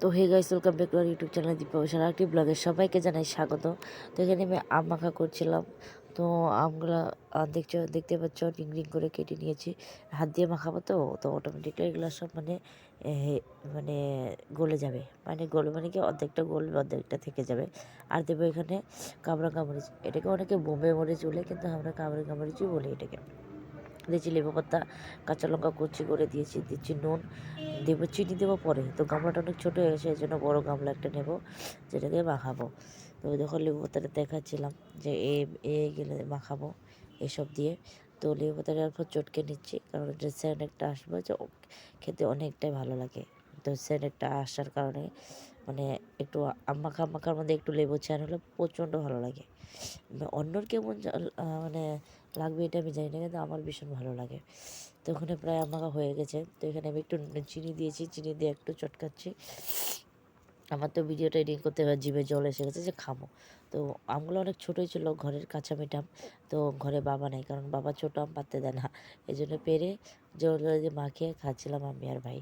তো hey guys welcome back to YouTube channel Dipa বসার একটি ব্লগে সবাইকে জানাই স্বাগত। তো এখানে আমি আম মাখা করছিলাম। তো আমগুলো দেখছ, দেখতে পাচ্ছ, রিং রিং করে কেটে নিয়েছি। হাত দিয়ে মাখাবো তো তো অটোমেটিকলি এগুলো সব মানে মানে গলে যাবে। মানে গলে মানে কি অর্ধেকটা গলবে অর্ধেকটা থেকে যাবে। আর দেবো এখানে কামড়া কামড়িচ এটাকে অনেকে বোম্বে মরিচ বলে, কিন্তু আমরা কামড়া কামড়িচই বলি এটাকে। দিয়েছি লেবু পাতা, কাঁচা লঙ্কা কুচি করে দিয়েছি, দিচ্ছি নুন। দেবো, চিনি দেবো পরে। তো গামলাটা অনেক ছোটো হয়ে গেছে এই জন্য বড়ো গামলা একটা নেব, যেটাকে মাখাবো। তো দেখো লেবু পাতাটা দেখাচ্ছিলাম যে এ এ গেলে মাখাবো এসব দিয়ে। তো লেবু পাতাটা অল্প চটকে নিচ্ছি, কারণ ড্রেসে অনেকটা আসবে যে, খেতে অনেকটাই ভালো লাগে। তো একটা আসার কারণে মানে একটু মাখা মাখার মধ্যে একটু লেবু চান হলে প্রচণ্ড ভালো লাগে। অন্যর কেমন মানে লাগবে এটা আমি জানি না, কিন্তু আমার ভীষণ ভালো লাগে। তো ওখানে প্রায় আমাকে হয়ে গেছে, তো এখানে আমি একটু চিনি দিয়েছি, চিনি দিয়ে একটু চটকাচ্ছি। আমার তো ভিডিওটা এডিট করতে এবার জিভে জল এসে গেছে যে খাব। তো আমগুলো অনেক ছোটোই ছিল, ঘরের কাঁচা মিঠাম, তো ঘরে বাবা নেই, কারণ বাবা ছোটো আম পাততে দেয় না। এই জন্য পেরে জল দিয়ে মাখিয়ে খাচ্ছিলাম আমি আর ভাই।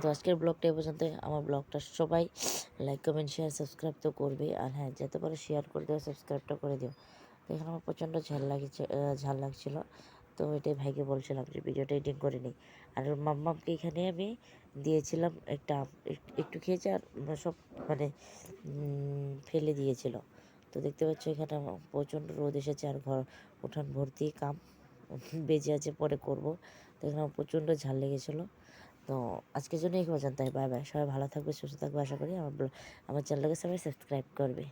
তো আজকের ব্লগটা এ পর্যন্ত আমার ব্লগটা সবাই লাইক কমেন্ট শেয়ার সাবস্ক্রাইব তো করবে। আর হ্যাঁ যত পারো শেয়ার করে দিও সাবস্ক্রাইবটা করে দিও। তো এখানে আমার প্রচণ্ড ঝাল লাগছে ঝাল লাগছিল। তো এটাই ভাইকে বলছিলাম যে ভিডিওটা এডিট করে নিই আর মাম্মামকে এখানে আমি দিয়েছিলাম একটা একটু খেয়েছে আর সব মানে ফেলে দিয়েছিল। তো দেখতে পাচ্ছ এখানে প্রচণ্ড রোদ এসেছে আর ঘর, উঠান ভর্তি কাম বেজে আছে, পরে করব। তো এখানে প্রচণ্ড ঝাল লেগেছিলো। তো আজকের জন্য এই পর্যন্ত বাই বাই, সবাই ভালো থাকবে, সুস্থ থাকবে, আশা করি আমার আমার চ্যানেলটাকে সবাই সাবস্ক্রাইব করবে।